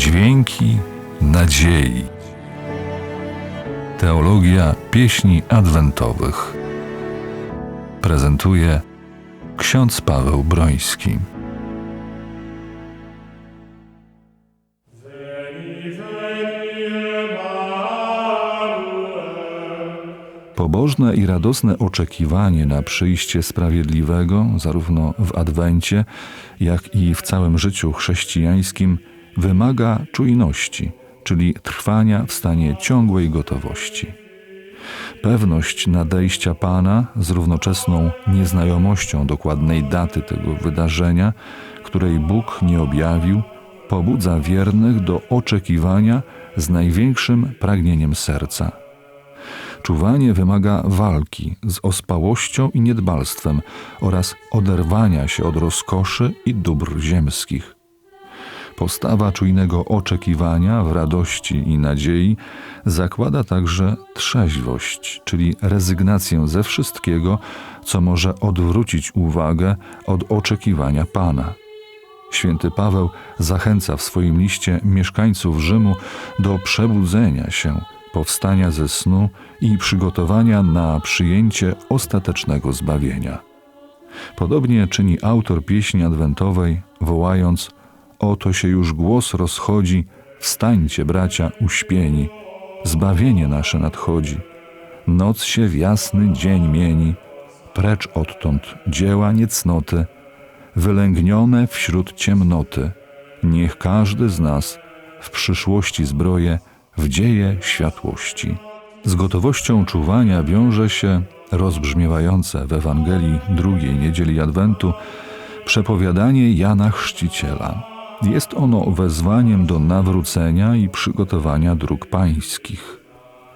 Dźwięki nadziei. Teologia pieśni adwentowych. Prezentuje ksiądz Paweł Broński. Pobożne i radosne oczekiwanie na przyjście sprawiedliwego, zarówno w Adwencie, jak i w całym życiu chrześcijańskim, wymaga czujności, czyli trwania w stanie ciągłej gotowości. Pewność nadejścia Pana z równoczesną nieznajomością dokładnej daty tego wydarzenia, której Bóg nie objawił, pobudza wiernych do oczekiwania z największym pragnieniem serca. Czuwanie wymaga walki z ospałością i niedbalstwem oraz oderwania się od rozkoszy i dóbr ziemskich. Postawa czujnego oczekiwania w radości i nadziei zakłada także trzeźwość, czyli rezygnację ze wszystkiego, co może odwrócić uwagę od oczekiwania Pana. Święty Paweł zachęca w swoim liście mieszkańców Rzymu do przebudzenia się, powstania ze snu i przygotowania na przyjęcie ostatecznego zbawienia. Podobnie czyni autor pieśni adwentowej, wołając: Oto się już głos rozchodzi, wstańcie, bracia, uśpieni, zbawienie nasze nadchodzi. Noc się w jasny dzień mieni, precz odtąd dzieła niecnoty, wylęgnione wśród ciemnoty. Niech każdy z nas w przyszłości zbroje w dzieje światłości. Z gotowością czuwania wiąże się rozbrzmiewające w Ewangelii drugiej niedzieli Adwentu przepowiadanie Jana Chrzciciela. Jest ono wezwaniem do nawrócenia i przygotowania dróg pańskich.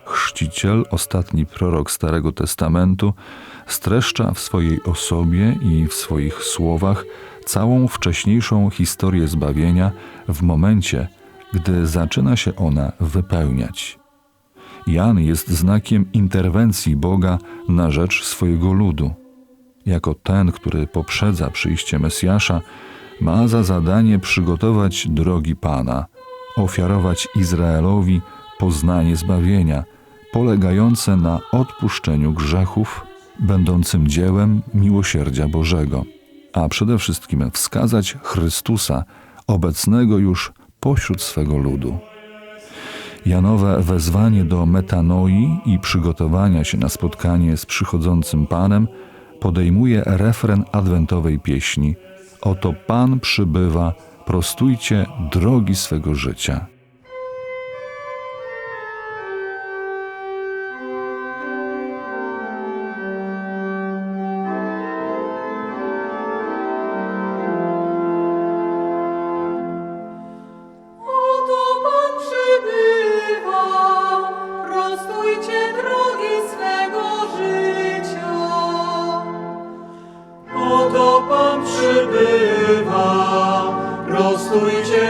Chrzciciel, ostatni prorok Starego Testamentu, streszcza w swojej osobie i w swoich słowach całą wcześniejszą historię zbawienia w momencie, gdy zaczyna się ona wypełniać. Jan jest znakiem interwencji Boga na rzecz swojego ludu. Jako ten, który poprzedza przyjście Mesjasza, ma za zadanie przygotować drogi Pana, ofiarować Izraelowi poznanie zbawienia, polegające na odpuszczeniu grzechów, będącym dziełem miłosierdzia Bożego, a przede wszystkim wskazać Chrystusa, obecnego już pośród swego ludu. Janowe wezwanie do metanoi i przygotowania się na spotkanie z przychodzącym Panem podejmuje refren adwentowej pieśni Oto Pan przybywa, prostujcie drogi swego życia.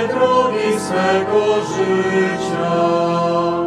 Drogi swego życia.